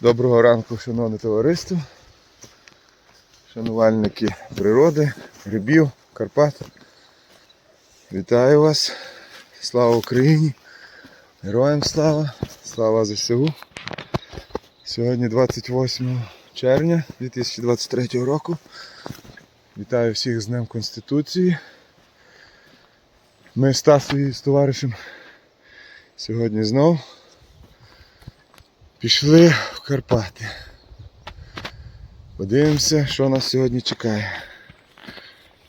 Доброго ранку, шановне товариство, шанувальники природи, грибів, Карпат. Вітаю вас! Слава Україні! Героям слава! Слава ЗСУ! Сьогодні 28 червня 2023 року. Вітаю всіх з Днем Конституції. Ми з Тасою з товаришем сьогодні знов пішли в Карпати. Подивимося, що нас сьогодні чекає.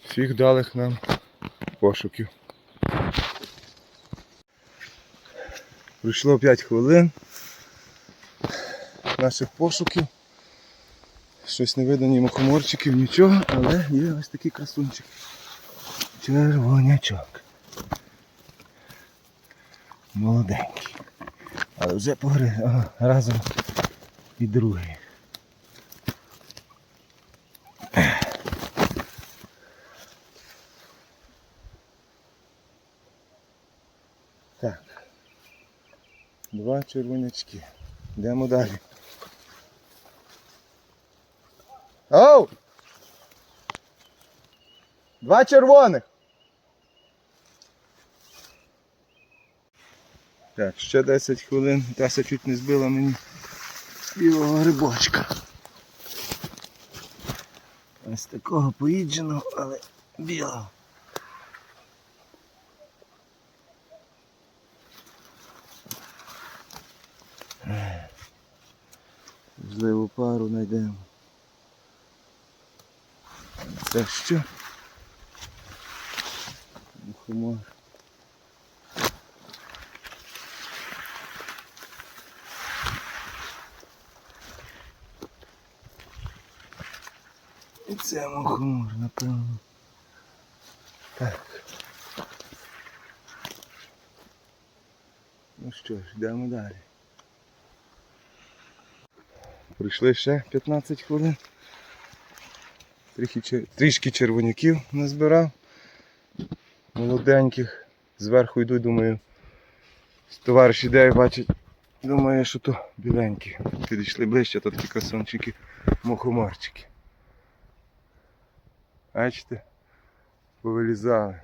Всіх далих нам пошуків. Пройшло 5 хвилин наших пошуків. Щось не видно ні мухоморчиків, нічого, але є ось такий красунчик. Червонячок. Молоденький. Але вже погри... ага, разом і другий. Так. Два червонячки. Йдемо далі. Оу! Два червоних. Так, ще 10 хвилин. Тася чуть не збила мені білого грибочка. Ось такого поїдженого, але білого. Можливо, пару знайдемо. Це що? Мухомор. І це мухомор, напевно. Так. Ну що ж, йдемо далі. Пройшли ще 15 хвилин. Трішки, трішки червоняків назбирав. Молоденьких. Зверху йду, думаю. Товариш іде і бачить. Думаю, що то біленькі. Підійшли ближче, то такі красунчики, мухоморчики. Бачите? Повилізали.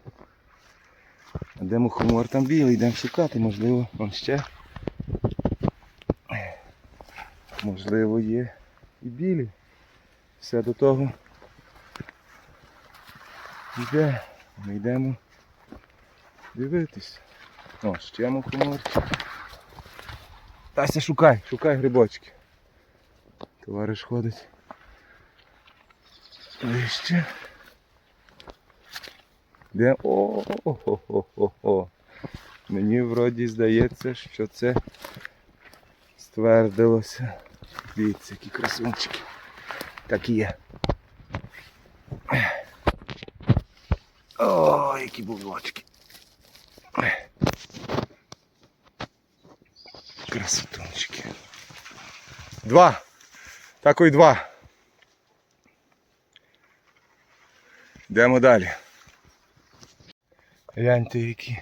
А де мухомор там білий, йдемо шукати, можливо, он ще. Можливо, є і білі. Все до того. Йде. Ми йдемо дивитись. О, ще мухоморчик. Тася, шукай, шукай грибочки. Товариш ходить. Вище. Де? О, о, о, о. Мені вроді здається, що це ствердилося. Дивіться, які красунчики. Так і є. О, які бублочки. Красотунчики. Два. Такої два. Йдемо далі. Гляньте, які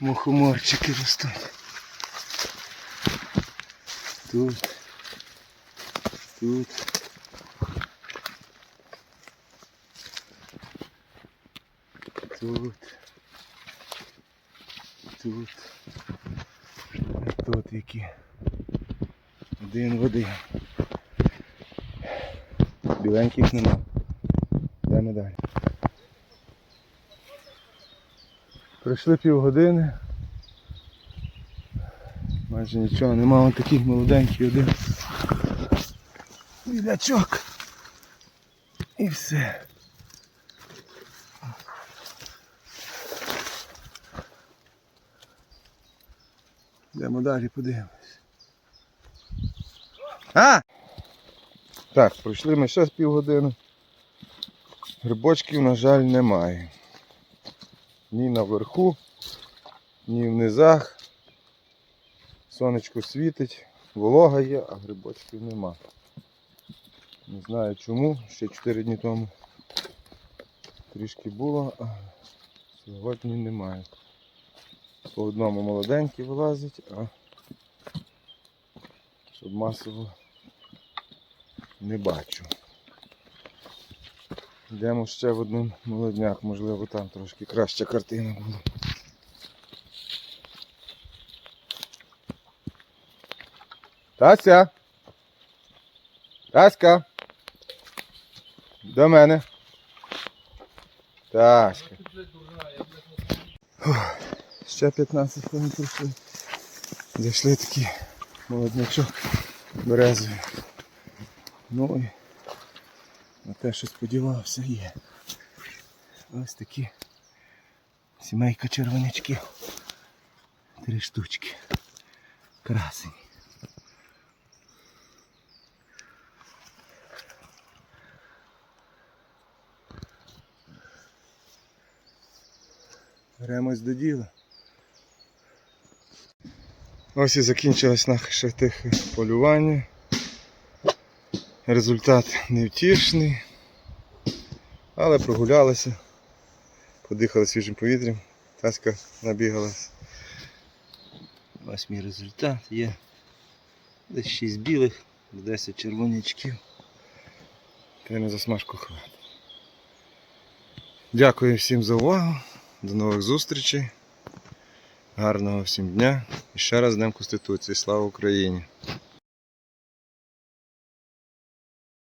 мухоморчики ростуть. Тут. Тут. Тут. Тут. Тут які. Один в один. Біленьких нема. Йдемо далі. Пройшли півгодини. Майже нічого, нема вон такий молоденький один. Білячок. І все. Йдемо далі, подивимось. А! Так, пройшли ми ще з півгодини. Грибочків, на жаль, немає. Ні наверху, ні в низах. Сонечко світить, волога є, а грибочків нема. Не знаю чому, ще 4 дні тому трішки було, а сьогодні немає. По одному молоденький вилазить, а Щоб масово не бачу. Йдемо ще в один молодняк, можливо там трошки краща картина буде. Тася! Таська! До мене. Таська. Ще 15 хвилин пройшли. Зайшли такий молоднячок березовий. Ну і на те, що сподівався, є. Ось такі сімейка червонячків. Три штучки. Красені. Беремось до діла. Ось і закінчилось наше тихе полювання. Результат невтішний. Але прогулялися, подихали свіжим повітрям, таська набігалась. Ось мій результат є. Десь 6 білих, 10 червонячків. Та на засмажку хватить. Дякую всім за увагу. До нових зустрічей. Гарного всім дня. І ще раз Днем Конституції. Слава Україні!